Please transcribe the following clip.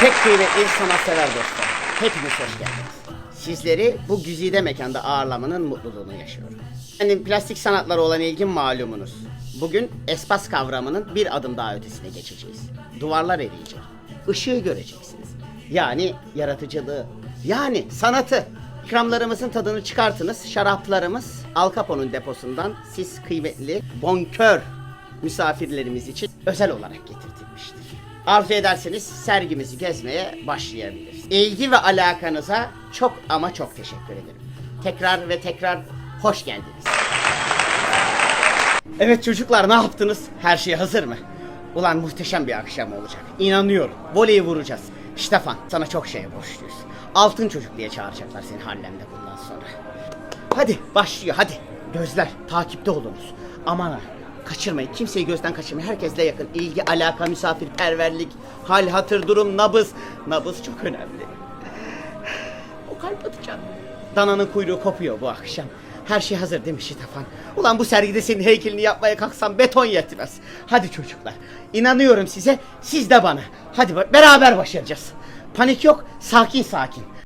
Pek kıymetli sanatsever dostlar. Hepiniz hoş geldiniz. Sizleri bu güzide mekanda ağırlamanın mutluluğunu yaşıyorum. Benim plastik sanatlara olan ilgim malumunuz. Bugün espas kavramının bir adım daha ötesine geçeceğiz. Duvarlar eriyecek. Işığı göreceksiniz. Yani yaratıcılığı. Yani sanatı. İkramlarımızın tadını çıkartınız. Şaraplarımız Al Capone'un deposundan siz kıymetli bonkör misafirlerimiz için özel olarak getirtilmiştir. Arzu ederseniz sergimizi gezmeye başlayabiliriz. İlgi ve alakanıza çok ama çok teşekkür ederim. Tekrar ve tekrar hoş geldiniz. Evet çocuklar ne yaptınız? Her şey hazır mı? Ulan muhteşem bir akşam olacak. İnanıyorum. Voleyi vuracağız. Stefan sana çok şey borçluyuz. Altın çocuk diye çağıracaklar seni Harlem'de bundan sonra. Hadi başlıyor hadi. Gözler takipte olunuz. Aman ha. Kaçırmayın. Kimseyi gözden kaçırmayın. Herkesle yakın. İlgi, alaka, misafirperverlik, hal, hatır, durum, nabız. Nabız çok önemli. O kalp atacak. Dananın kuyruğu kopuyor bu akşam. Her şey hazır mi Şitafan? Ulan bu sergide senin heykelini yapmaya kalksam beton yetmez. Hadi çocuklar. İnanıyorum size. Siz de bana. Hadi beraber başaracağız. Panik yok. Sakin sakin.